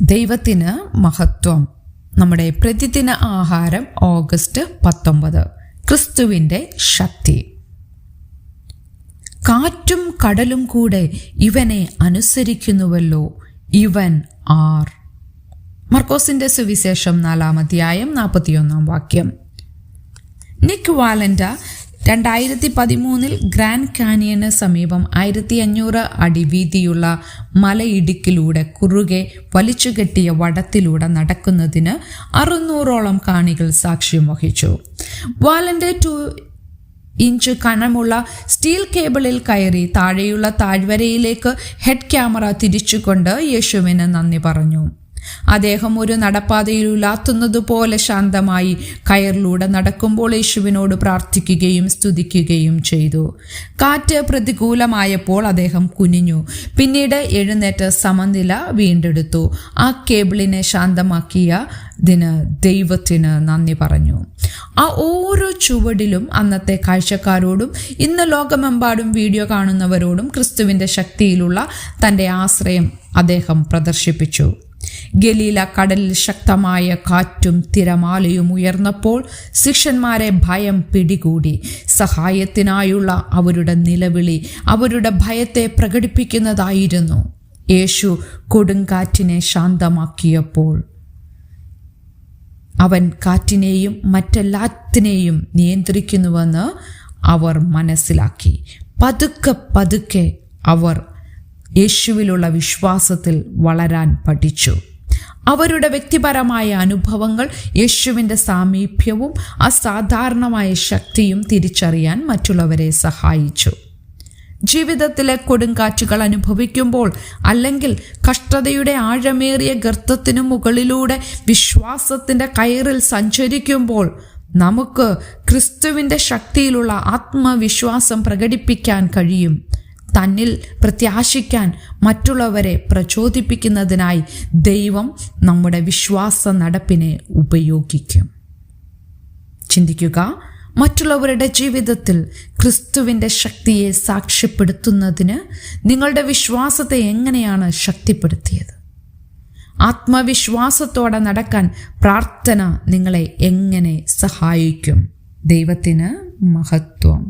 ദൈവത്തിന് മഹത്വം. നമ്മുടെ പ്രതിദിന ആഹാരം ഓഗസ്റ്റ് പത്തൊമ്പത്. ക്രിസ്തുവിന്റെ ശക്തി. കാറ്റും കടലും കൂടെ ഇവനെ അനുസരിക്കുന്നുവല്ലോ. ഇവൻ ആർ. മർക്കോസിന്റെ സുവിശേഷം നാലാമധ്യായം നാൽപ്പത്തിയൊന്നാം വാക്യം. നിക് വാലൻഡ രണ്ടായിരത്തി പതിമൂന്നിൽ ഗ്രാൻഡ് കാനിയന് സമീപം ആയിരത്തി അഞ്ഞൂറ് അടി വീതിയുള്ള മലയിടുക്കിലൂടെ കുറുകെ വലിച്ചുകെട്ടിയ വടത്തിലൂടെ നടക്കുന്നതിന് അറുന്നൂറോളം കാണികൾ സാക്ഷ്യം വഹിച്ചു. വാലന്റെ ടു ഇഞ്ച് കനമുള്ള സ്റ്റീൽ കേബിളിൽ കയറി താഴെയുള്ള താഴ്വരയിലേക്ക് ഹെഡ് ക്യാമറ തിരിച്ചുകൊണ്ട് യേശുവിന് നന്ദി പറഞ്ഞു. അദ്ദേഹം ഒരു നടപ്പാതയിൽ ഉലാത്തുന്നതുപോലെ ശാന്തമായി കയറിലൂടെ നടക്കുമ്പോൾ യേശുവിനോട് പ്രാർത്ഥിക്കുകയും സ്തുതിക്കുകയും ചെയ്തു. കാറ്റ് പ്രതികൂലമായപ്പോൾ അദ്ദേഹം കുനിഞ്ഞു. പിന്നീട് എഴുന്നേറ്റ് സമനില വീണ്ടെടുത്തു. ആ കേബിളിനെ ശാന്തമാക്കിയ ദിന ദൈവത്തിന് നന്ദി പറഞ്ഞു. ആ ഓരോ ചുവടിലും അന്നത്തെ കാഴ്ചക്കാരോടും ഇന്ന് ലോകമെമ്പാടും വീഡിയോ കാണുന്നവരോടും ക്രിസ്തുവിന്റെ ശക്തിയിലുള്ള തന്റെ ആശ്രയം അദ്ദേഹം പ്രദർശിപ്പിച്ചു. ഗലീല കടലിൽ ശക്തമായ കാറ്റും തിരമാലയും ഉയർന്നപ്പോൾ ശിഷ്യന്മാരെ ഭയം പിടികൂടി. സഹായത്തിനായുള്ള അവരുടെ നിലവിളി അവരുടെ ഭയത്തെ പ്രകടിപ്പിക്കുന്നതായിരുന്നു. യേശു കൊടുങ്കാറ്റിനെ ശാന്തമാക്കിയപ്പോൾ അവൻ കാറ്റിനെയും മറ്റെല്ലാത്തിനെയും നിയന്ത്രിക്കുന്നുവെന്ന് അവർ മനസ്സിലാക്കി. പതുക്കെ പതുക്കെ അവർ യേശുവിലുള്ള വിശ്വാസത്തിൽ വളരാൻ പഠിച്ചു. അവരുടെ വ്യക്തിപരമായ അനുഭവങ്ങൾ യേശുവിന്റെ സാമീപ്യവും അസാധാരണമായ ശക്തിയും തിരിച്ചറിയാൻ മറ്റുള്ളവരെ സഹായിച്ചു. ജീവിതത്തിലെ കൊടുങ്കാറ്റുകൾ അനുഭവിക്കുമ്പോൾ അല്ലെങ്കിൽ കഷ്ടതയുടെ ആഴമേറിയ ഗർത്തത്തിനു മുകളിലൂടെ വിശ്വാസത്തിന്റെ കയറിൽ സഞ്ചരിക്കുമ്പോൾ നമുക്ക് ക്രിസ്തുവിന്റെ ശക്തിയിലുള്ള ആത്മവിശ്വാസം പ്രകടിപ്പിക്കാൻ കഴിയും. തന്നിൽ പ്രത്യാശിക്കാൻ മറ്റുള്ളവരെ പ്രചോദിപ്പിക്കുന്നതിനായി ദൈവം നമ്മുടെ വിശ്വാസ നടപ്പിനെ ഉപയോഗിക്കും. ചിന്തിക്കുക മറ്റുള്ളവരുടെ ജീവിതത്തിൽ ക്രിസ്തുവിന്റെ ശക്തിയെ സാക്ഷ്യപ്പെടുത്തുന്നതിന് നിങ്ങളുടെ വിശ്വാസത്തെ എങ്ങനെയാണ് ശക്തിപ്പെടുത്തിയത്? ആത്മവിശ്വാസത്തോടെ നടക്കാൻ പ്രാർത്ഥന നിങ്ങളെ എങ്ങനെ സഹായിക്കും? ദൈവത്തിന് മഹത്വം.